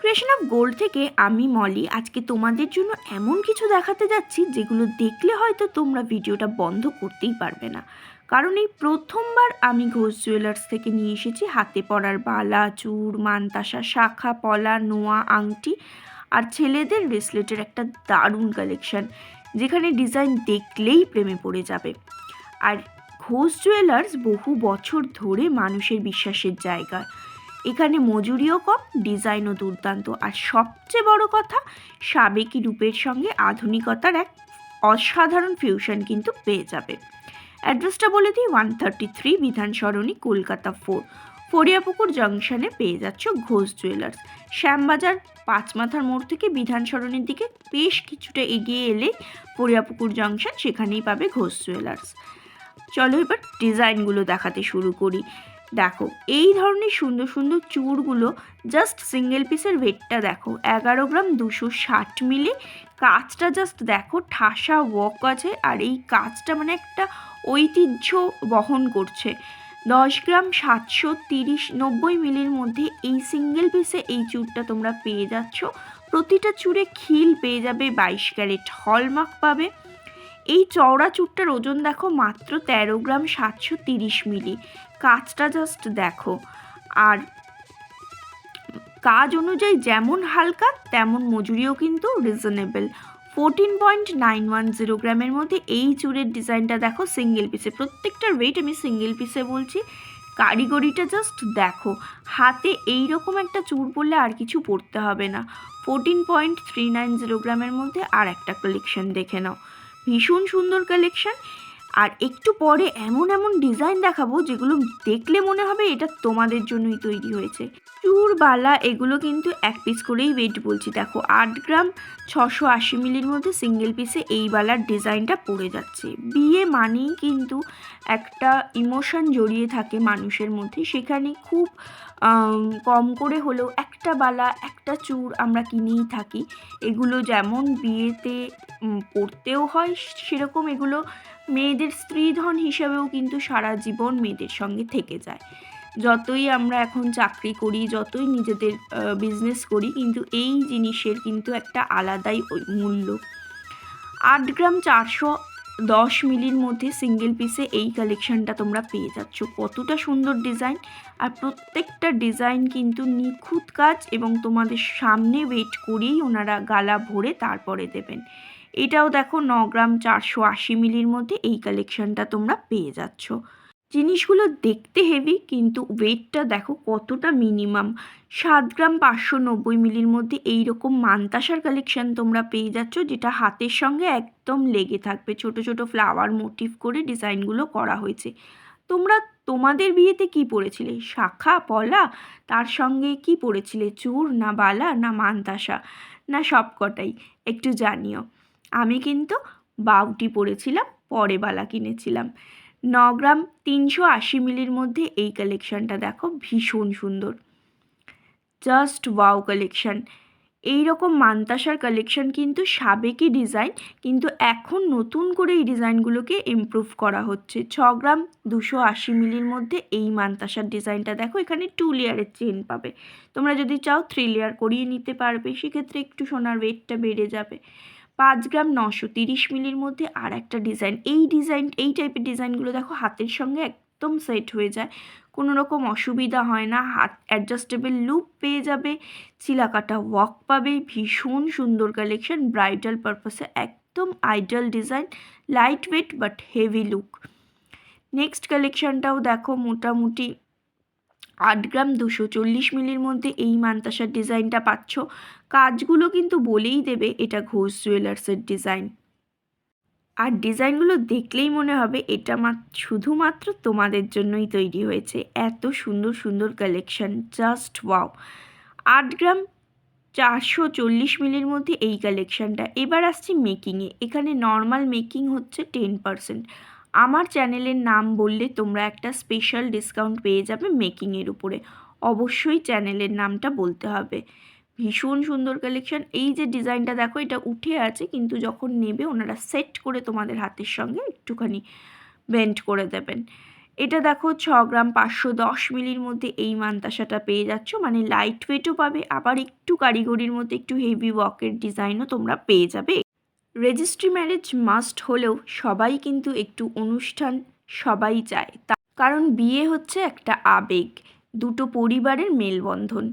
Creation of gold থেকে আমি মলি আজকে তোমাদের জন্য এমন কিছু দেখাতে যাচ্ছি যেগুলো দেখলে হয়তো তোমরা ভিডিওটা বন্ধ করতেই পারবে না। কারণ এই প্রথমবার আমি ঘোষ জুয়েলার্স থেকে নিয়ে এসেছি। হাতে পরার বালা চূড় মানতাসা, শাখা, পলা, নোয়া, আংটি আর ছেলেদের ব্রেসলেটের একটা দারুণ কালেকশন যেখানে ডিজাইন দেখলেই প্রেমে পড়ে যাবে। আর ঘোষ জুয়েলার্স বহু বছর ধরে মানুষের বিশ্বাসের জায়গা। এখানে মজুরিও কম, ডিজাইনও দুর্দান্ত। আর সবচেয়ে বড় কথা, সাবেকি রূপের সঙ্গে আধুনিকতার এক অসাধারণ ফিউশন কিন্তু পেয়ে যাবে। অ্যাড্রেসটা বলে দিই ওয়ান থার্টি থ্রি বিধান সরণি, কলকাতা ফোর ফরিয়াপুকুর জংশনে পেয়ে যাচ্ছ ঘোষ জুয়েলার্স শ্যামবাজার পাঁচমাথার মোড় থেকে বিধান সরণির দিকে বেশ কিছুটা এগিয়ে এলে ফরিয়াপুকুর জংশন সেখানেই পাবে ঘোষ জুয়েলার্স চলো এবার ডিজাইনগুলো দেখাতে শুরু করি। দেখো, এই ধরনের সুন্দর সুন্দর চূড়গুলো জাস্ট সিঙ্গেল পিসের ওয়েটটা দেখো, এগারো গ্রাম দুশো ষাট মিলি। কাজটা জাস্ট দেখো, ঠাসা ওয়াক আছে আর এই কাজটা মানে একটা ঐতিহ্য বহন করছে। দশ গ্রাম সাতশো তিরিশ নব্বই মিলির মধ্যে এই সিঙ্গেল পিসে এই চূড়টা তোমরা পেয়ে যাচ্ছ। প্রতিটা চূড়ে খিল পেয়ে যাবে, বাইশ ক্যারেট হলমার্ক পাবে। চওড়া চূড়টার ওজন দেখো মাত্র তেরো গ্রাম সাতশো তিরিশ মিলি। কাজটা জাস্ট দেখো। আর কাজ অনুযায়ী যেমন হালকা, তেমন মজুরিও কিন্তু reasonable fourteen point nine one zero গ্রামের মধ্যে এই চূড়ের ডিজাইনটা দেখো সিঙ্গেল পিসে প্রত্যেকটার ওয়েট আমি সিঙ্গেল পিসে বলছি। কারিগরিটা জাস্ট দেখো। হাতে এই রকম একটা চুর পরলে আর কিছু পরতে হবে না। Fourteen point three nine zero গ্রামের মধ্যে আর একটা কালেকশন দেখে নাও। ভীষণ সুন্দর কালেকশন আর একটু পরে এমন এমন ডিজাইন দেখাবো যেগুলো দেখলে মনে হবে এটা তোমাদের জন্যই তৈরি হয়েছে। চুর বালা, এগুলো কিন্তু এক পিস করেই ওয়েট বলছি। দেখো, আট গ্রাম ছশো আশি মিলির মধ্যে সিঙ্গেল পিসে এই বালার ডিজাইনটা পড়ে যাচ্ছে। বিয়ে মানেই কিন্তু একটা ইমোশন জড়িয়ে থাকে মানুষের মধ্যে। সেখানে খুব কম করে হলেও একটা বালা, একটা চুর আমরা কিনেই থাকি। এগুলো যেমন বিয়েতে পড়তেও হয়, সেরকম এগুলো মেয়েদের স্ত্রীধন হিসাবেও কিন্তু সারা জীবন মেয়েদের সঙ্গে থেকে যায়। যতই আমরা এখন চাকরি করি, যতই নিজেদের বিজনেস করি, কিন্তু এই জিনিসের কিন্তু একটা আলাদাই মূল্য। আট গ্রাম চারশো দশ মিলির মধ্যে সিঙ্গেল পিসে এই কালেকশনটা তোমরা পেয়ে যাচ্ছ। কতটা সুন্দর ডিজাইন আর প্রত্যেকটা ডিজাইন কিন্তু নিখুঁত কাজ এবং তোমাদের সামনে ওয়েট করেই ওনারা গালা ভরে তারপরে দেবেন। এটাও দেখো ন গ্রাম চারশো আশি মিলির মধ্যে এই কালেকশনটা তোমরা পেয়ে যাচ্ছ। জিনিসগুলো দেখতে হেভি কিন্তু ওয়েটটা দেখো কতটা মিনিমাম সাত গ্রাম পাঁচশো নব্বই মিলির মধ্যে এই রকম মান্তাসার কালেকশন তোমরা পেয়ে যাচ্ছ, যেটা হাতের সঙ্গে একদম লেগে থাকবে। ছোট ছোট ফ্লাওয়ার মোটিভ করে ডিজাইনগুলো করা হয়েছে। তোমরা তোমাদের বিয়েতে কি পরেছিলে? শাখা, পলা? তার সঙ্গে কি পরেছিলে? চুর না বালা? না মান্তাসা না সব কটাই একটু জানিও। আমি কিন্তু বাউটি পরেছিলাম, পরে বালা কিনেছিলাম। ন গ্রাম তিনশো আশি মিলির মধ্যে এই কালেকশনটা দেখো, ভীষণ সুন্দর। জাস্ট ওয়াও কালেকশন এই রকম মান্তাসার কালেকশন কিন্তু সাবেকি ডিজাইন কিন্তু এখন নতুন করে এই ডিজাইনগুলোকে ইমপ্রুভ করা হচ্ছে। ছ গ্রাম দুশো আশি মিলির মধ্যে এই মান্তাসার ডিজাইনটা দেখো, এখানে টু লেয়ারের চেন পাবে। তোমরা যদি চাও থ্রি লেয়ার করিয়ে নিতে পারবে, সেক্ষেত্রে একটু সোনার ওয়েটটা বেড়ে যাবে। পাঁচ গ্রাম নশো তিরিশ মিলির মধ্যে আর একটা ডিজাইন। এই ডিজাইন, এই টাইপের ডিজাইনগুলো দেখো হাতের সঙ্গে একদম সেট হয়ে যায়। কোনো রকম অসুবিধা হয় না, হাত অ্যাডজাস্টেবল লুপ পেয়ে যাবে, চিলাকাটা ওয়াক পাবে, ভীষণ সুন্দর কালেকশন ব্রাইডাল পারপাসে একদম ideal design lightweight but heavy look next কালেকশনটাও দেখো মোটামুটি আট গ্রাম দুশো চল্লিশ মিলির মধ্যে এই মান্তাসার ডিজাইনটা পাচ্ছ। কাজগুলো কিন্তু বলেই দেবে এটা ঘোষ জুয়েলার্সের ডিজাইন। আর ডিজাইনগুলো দেখলেই মনে হবে এটা মাত্র শুধুমাত্র তোমাদের জন্যই তৈরি হয়েছে। এত সুন্দর সুন্দর কালেকশন জাস্ট ওয়াও আট গ্রাম চারশো চল্লিশ মিলির মধ্যে এই কালেকশানটা এবার আসছি মেকিংয়ে এখানে নর্মাল মেকিং হচ্ছে টেন পারসেন্ট আমার চ্যানেলের নাম বললে তোমরা একটা স্পেশাল ডিসকাউন্ট পেয়ে যাবে মেকিংয়ের উপরে। অবশ্যই চ্যানেলের নামটা বলতে হবে। ভীষণ সুন্দর কালেকশন এই যে ডিজাইনটা দেখো, এটা উঠে আছে, কিন্তু যখন নেবে ওনারা সেট করে তোমাদের হাতের সঙ্গে একটুখানি বেন্ড করে দেবেন। এটা দেখো, ছ গ্রাম পাঁচশো দশ মিলির মধ্যে এই মান্তাসাটা পেয়ে যাচ্ছ মানে লাইট ওয়েটও পাবে, আবার একটু কারিগরির মধ্যে একটু হেভি ওয়ার্কের ডিজাইনও তোমরা পেয়ে যাবে। রেজিস্ট্রি ম্যারেজ মাস্ট হলেও সবাই কিন্তু একটু অনুষ্ঠান সবাই চায়। তা কারণ বিয়ে হচ্ছে একটা আবেগ, দুটো পরিবারের মেলবন্ধন।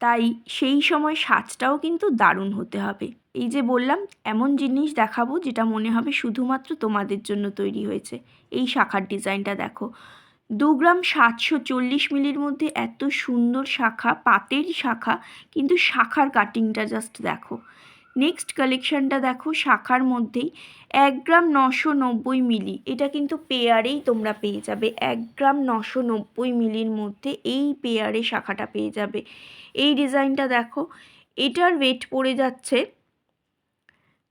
তাই সেই সময় সাজটাও কিন্তু দারুণ হতে হবে। এই যে বললাম, এমন জিনিস দেখাবো যেটা মনে হবে শুধুমাত্র তোমাদের জন্য তৈরি হয়েছে। এই শাখার ডিজাইনটা দেখো। দু গ্রাম সাতশো চল্লিশ মিলির মধ্যে এত সুন্দর শাখা পাতের শাখা, কিন্তু শাখার কাটিংটা জাস্ট দেখো। নেক্সট কালেকশানটা দেখো, শাখার মধ্যেই এক গ্রাম নশো নব্বই মিলি। এটা কিন্তু পেয়ারেই তোমরা পেয়ে যাবে। এক গ্রাম নশো নব্বই মিলির মধ্যে এই পেয়ারে শাখাটা পেয়ে যাবে। এই ডিজাইনটা দেখো, এটার ওয়েট পড়ে যাচ্ছে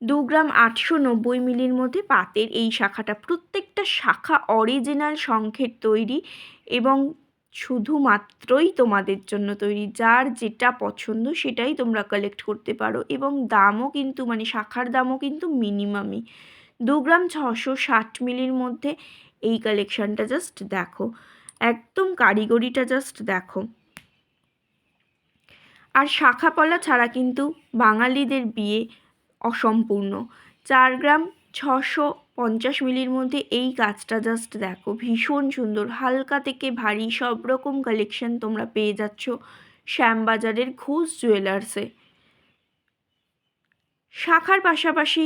দু গ্রাম আটশো নব্বই মিলির মধ্যে পাতের এই শাখাটা। প্রত্যেকটা শাখা অরিজিনাল শঙ্খের তৈরি এবং শুধুমাত্রই তোমাদের জন্য তৈরি। যার যেটা পছন্দ সেটাই তোমরা কালেক্ট করতে পারো এবং দামও কিন্তু মানে শাখার দামও কিন্তু মিনিমামই দু গ্রাম ছশো ষাট মিলির মধ্যে এই কালেকশানটা জাস্ট দেখো। একদম কারিগরিটা জাস্ট দেখো। আর শাখা পলা ছাড়া কিন্তু বাঙালিদের বিয়ে অসম্পূর্ণ। চার গ্রাম ছশো পঞ্চাশ মিলির মধ্যে এই কাজটা জাস্ট দেখো, ভীষণ সুন্দর। হালকা থেকে ভারী সব রকম কালেকশন তোমরা পেয়ে যাচ্ছ শ্যামবাজারের ঘোষ জুয়েলার্সে শাখার পাশাপাশি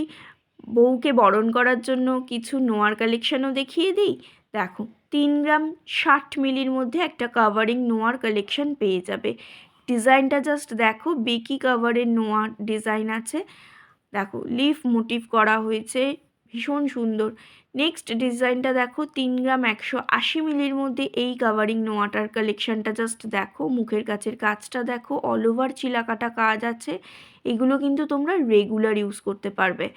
বউকে বরণ করার জন্য কিছু নোয়ার কালেকশানও দেখিয়ে দিই। দেখো, তিন গ্রাম ষাট মিলির মধ্যে একটা কাভারিং নোয়ার কালেকশন পেয়ে যাবে। ডিজাইনটা জাস্ট দেখো, বেকি কাভারের নোয়ার ডিজাইন আছে। দেখো লিফ মোটিভ করা হয়েছে। ভীষণ সুন্দর। নেক্সট ডিজাইনটা দেখো, তিন গ্রাম একশো আশি মিলির মধ্যে এই কাভারিং নোয়াটার কালেকশানটা জাস্ট দেখো, মুখের কাছের কাজটা দেখো অল ওভার চিলাকাটা কাজ আছে, এগুলো কিন্তু তোমরা রেগুলার ইউজ করতে পারবে।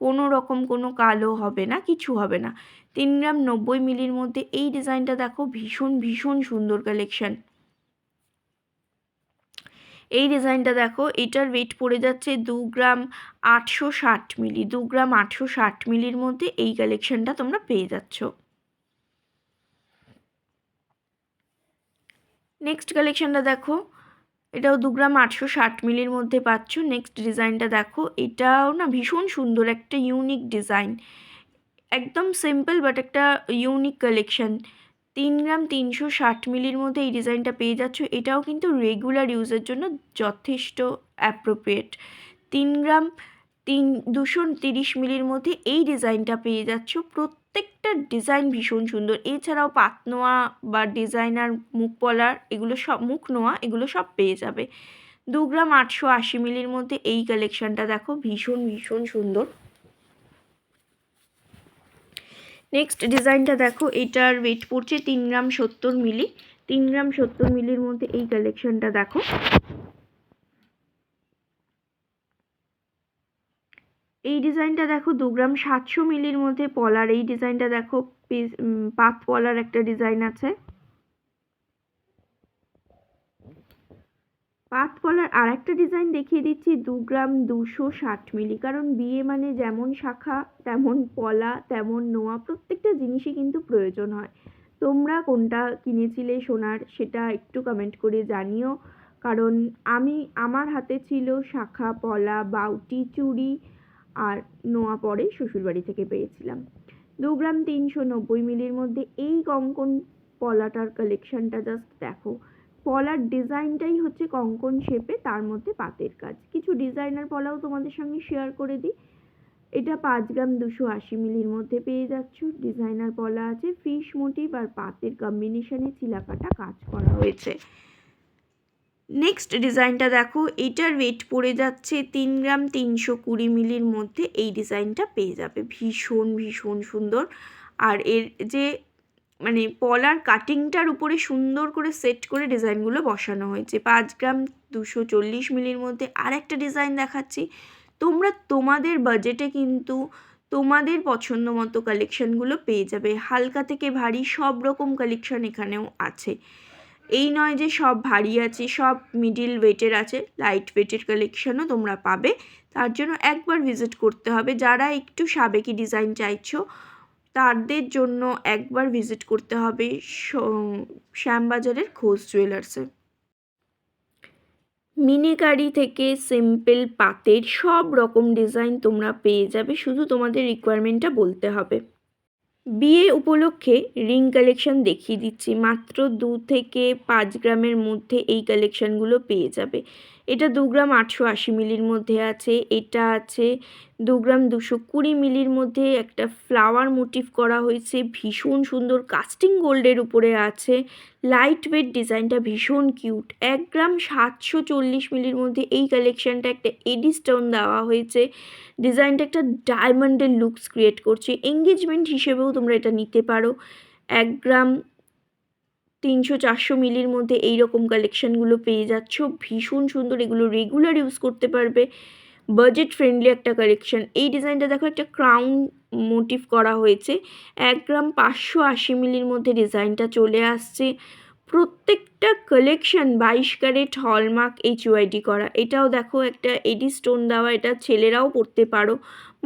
কোনো রকম কোনো কালো হবে না, কিছু হবে না। তিন গ্রাম নব্বই মিলির মধ্যে এই ডিজাইনটা দেখো, ভীষণ ভীষণ সুন্দর কালেকশান এই ডিজাইনটা দেখো, এটার ওয়েট পড়ে যাচ্ছে দু গ্রাম আটশো ষাট মিলি, দু গ্রাম আটশো ষাট মিলির মধ্যে এই কালেকশনটা তোমরা পেয়ে যাচ্ছ। নেক্সট কালেকশনটা দেখো, এটাও দু গ্রাম আটশো ষাট মিলির মধ্যে পাচ্ছ। নেক্সট ডিজাইনটা দেখো, এটাও না ভীষণ সুন্দর, একটা ইউনিক ডিজাইন একদম সিম্পল বাট একটা ইউনিক কালেকশন তিন গ্রাম তিনশো ষাট মিলির মধ্যে এই ডিজাইনটা পেয়ে যাচ্ছ। এটাও কিন্তু রেগুলার ইউজের জন্য যথেষ্ট অ্যাপ্রোপ্রিয়েট তিন গ্রাম তিন, দুশো তিরিশ মিলির মধ্যে এই ডিজাইনটা পেয়ে যাচ্ছ। প্রত্যেকটা ডিজাইন ভীষণ সুন্দর। এছাড়াও পাতনোয়া বা ডিজাইনার মুখ পলার এগুলো সব, মুখ নোয়া এগুলো সব পেয়ে যাবে। দু গ্রাম আটশো আশি মিলির মধ্যে এই কালেকশানটা দেখো, ভীষণ ভীষণ সুন্দর। নেক্সট ডিজাইনটা দেখো, এটার ওয়েট পড়ছে তিন গ্রাম সত্তর মিলি। তিন গ্রাম সত্তর মিলির মধ্যে এই কালেকশনটা দেখো। এই ডিজাইনটা দেখো, দু গ্রাম সাতশো মিলির মধ্যে পলার। এই ডিজাইনটা দেখো পাত পলার একটা ডিজাইন আছে। পাত পলার আর একটা ডিজাইন দেখিয়ে দিচ্ছি, দু গ্রাম দুশো ষাট মিলি। কারণ বিয়ে মানে যেমন শাখা, তেমন পলা, তেমন নোয়া, প্রত্যেকটা জিনিসই কিন্তু প্রয়োজন হয়। তোমরা কোনটা কিনেছিলে সোনার সেটা একটু কমেন্ট করে জানিও। কারণ আমি, আমার হাতে ছিল শাখা, পলা, বাউটি, চুড়ি আর নোয়া পরে শ্বশুরবাড়ি থেকে পেয়েছিলাম। দু গ্রাম তিনশো নব্বই মিলির মধ্যে এই কঙ্কন পলাটার কালেকশনটা জাস্ট দেখো। পলার ডিজাইনটাই হচ্ছে কঙ্কন শেপে, তার মধ্যে পাতের কাজ। কিছু ডিজাইনার পলাও তোমাদের সঙ্গে শেয়ার করে দিই। এটা পাঁচ গ্রাম দুশো আশি মিলির মধ্যে পেয়ে যাচ্ছ। ডিজাইনার পলা আছে ফিশ মোটিভ আর পাতের কম্বিনেশনে চিলাকাটা কাজ করা হয়েছে। নেক্সট ডিজাইনটা দেখো, এটার ওয়েট পড়ে যাচ্ছে তিন গ্রাম তিনশো কুড়ি মিলির মধ্যে। এই ডিজাইনটা পেয়ে যাবে। ভীষণ ভীষণ সুন্দর। আর এর যে মানে পলার কাটিংটার উপরে সুন্দর করে সেট করে ডিজাইনগুলো বসানো হয়েছে। পাঁচ গ্রাম দুশো চল্লিশ মিলির মধ্যে আর একটা ডিজাইন দেখাচ্ছি। তোমরা তোমাদের বাজেটে কিন্তু তোমাদের পছন্দ মতো কালেকশানগুলো পেয়ে যাবে। হালকা থেকে ভারী সব রকম কালেকশান এখানেও আছে। এই নয় যে সব ভারী আছে, সব মিডিল ওয়েটের আছে লাইট ওয়েটের কালেকশানও তোমরা পাবে। তার জন্য একবার ভিজিট করতে হবে। যারা একটু সাবেকি ডিজাইন চাইছো তাদের জন্য একবার ভিজিট করতে হবে শ্যামবাজারের ঘোষ জুয়েলার্সে মিনিকারি থেকে সিম্পল পাতের সব রকম ডিজাইন তোমরা পেয়ে যাবে, শুধু তোমাদের রিকোয়ারমেন্টটা বলতে হবে। বিয়ে উপলক্ষে রিং কালেকশন দেখিয়ে দিচ্ছি, মাত্র দু থেকে পাঁচ গ্রামের মধ্যে এই কালেকশনগুলো পেয়ে যাবে। এটা দু গ্রাম আটশো আশি মিলির মধ্যে আছে, এটা আছে দু গ্রাম দুশো কুড়ি মিলির মধ্যে, একটা ফ্লাওয়ার মোটিভ করা হয়েছে, ভীষণ সুন্দর কাস্টিং গোল্ডের উপরে আছে লাইট ওয়েট ডিজাইনটা ভীষণ কিউট এক গ্রাম সাতশো চল্লিশ মিলির মধ্যে এই কালেকশনটা একটা এডি স্টোন দেওয়া হয়েছে ডিজাইনটা একটা ডায়মন্ডের লুকস ক্রিয়েট করছে এঙ্গেজমেন্ট হিসেবেও তোমরা এটা নিতে পারো, এক গ্রাম তিনশো চারশো মিলির মধ্যে এই রকম কালেকশানগুলো পেয়ে যাচ্ছ। ভীষণ সুন্দর এগুলো রেগুলার ইউজ করতে পারবে। বাজেট ফ্রেন্ডলি একটা কালেকশন এই ডিজাইনটা দেখো একটা ক্রাউন মোটিভ করা হয়েছে। এক গ্রাম পাঁচশো আশি মিলির মধ্যে ডিজাইনটা চলে আসছে। প্রত্যেকটা কালেকশন বাইশ ক্যারেট হলমার্ক এইচ ওয়াইডি করা। এটাও দেখো একটা এডি স্টোন দেওয়া, এটা ছেলেরাও পরতে পারো।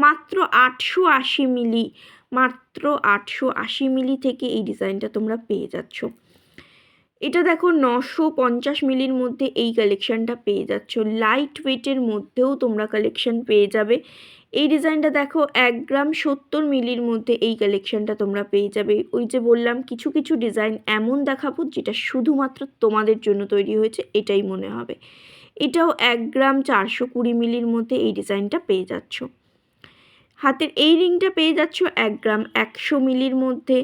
মাত্র আটশো আশি মিলি, মাত্র আটশো আশি মিলি থেকে এই ডিজাইনটা তোমরা পেয়ে যাচ্ছ। এটা দেখো নশো পঞ্চাশ মিলির মধ্যে এই কালেকশানটা পেয়ে যাচ্ছ। লাইট ওয়েটের মধ্যেও তোমরা কালেকশান পেয়ে যাবে। এই ডিজাইনটা দেখো এক গ্রাম সত্তর মিলির মধ্যে এই কালেকশানটা তোমরা পেয়ে যাবে। ওই যে বললাম, কিছু কিছু ডিজাইন এমন দেখাবো যেটা শুধুমাত্র তোমাদের জন্য তৈরি হয়েছে, এটাই মনে হবে। এটাও এক গ্রাম চারশো কুড়ি মিলির মধ্যে এই ডিজাইনটা পেয়ে যাচ্ছ। হাতের এই রিংটা পেয়ে যাচ্ছ এক গ্রাম। একশো মিলির মধ্যে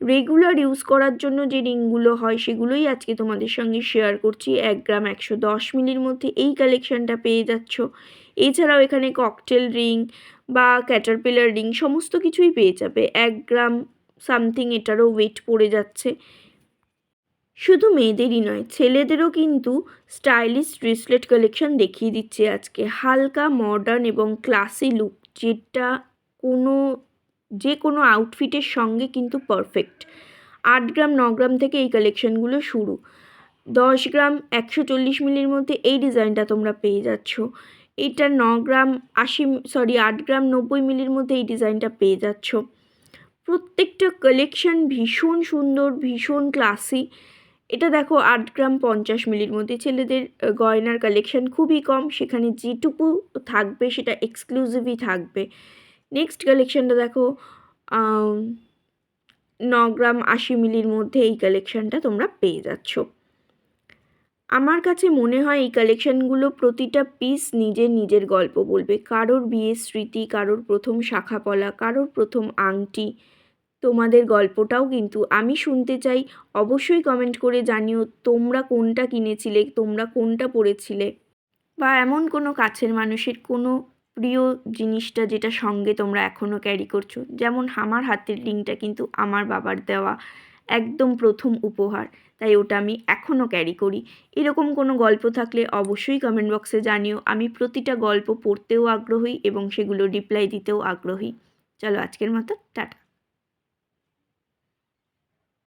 রেগুলার ইউজ করার জন্য যে রিংগুলো হয় সেগুলোই আজকে তোমাদের সঙ্গে শেয়ার করছি। এক গ্রাম একশো দশ মিলির মধ্যে এই কালেকশানটা পেয়ে যাচ্ছ। এছাড়াও এখানে ককটেল রিং বা ক্যাটারপিলার রিং সমস্ত কিছুই পেয়ে যাবে। এক গ্রাম সামথিং এটারও ওয়েট পড়ে যাচ্ছে। শুধু মেয়েদেরই নয়, ছেলেদেরও কিন্তু স্টাইলিশ ব্রেসলেট কালেকশন দেখিয়ে দিচ্ছে আজকে। হালকা মডার্ন এবং ক্লাসি লুক যেটা কোনো, যে কোনো আউটফিটের সঙ্গে কিন্তু পারফেক্ট আট গ্রাম, ন গ্রাম থেকে এই কালেকশনগুলো শুরু। দশ গ্রাম, একশো চল্লিশ মিলির মধ্যে এই ডিজাইনটা তোমরা পেয়ে যাচ্ছ। এটা ন গ্রাম, আশি সরি আট গ্রাম, নব্বই মিলির মধ্যে এই ডিজাইনটা পেয়ে যাচ্ছ। প্রত্যেকটা কালেকশন ভীষণ সুন্দর, ভীষণ ক্লাসি এটা দেখো আট গ্রাম পঞ্চাশ মিলির মধ্যে ছেলেদের গয়নার কালেকশন খুবই কম। সেখানে যেটুকু থাকবে সেটা এক্সক্লুসিভই থাকবে। নেক্সট কালেকশানটা দেখো ন গ্রাম আশি মিলির মধ্যে এই কালেকশানটা তোমরা পেয়ে যাচ্ছ। আমার কাছে মনে হয় এই কালেকশানগুলো প্রতিটা পিস নিজের নিজের গল্প বলবে। কারোর বিয়ের স্মৃতি, কারোর প্রথম শাখা পলা কারোর প্রথম আংটি তোমাদের গল্পটাও কিন্তু আমি শুনতে চাই। অবশ্যই কমেন্ট করে জানিও তোমরা কোনটা কিনেছিলে, তোমরা কোনটা পড়েছিলে। বা এমন কোনো কাছের মানুষের কোনো প্রিয় জিনিসটা যেটা সঙ্গে তোমরা এখনও ক্যারি করছ? যেমন আমার হাতের রিংটা কিন্তু আমার বাবার দেওয়া একদম প্রথম উপহার, তাই ওটা আমি এখনও ক্যারি করি। এরকম কোনো গল্প থাকলে অবশ্যই কমেন্ট বক্সে জানিও। আমি প্রতিটা গল্প পড়তেও আগ্রহী এবং সেগুলো রিপ্লাই দিতেও আগ্রহী। চলো আজকের মতো, টাটা।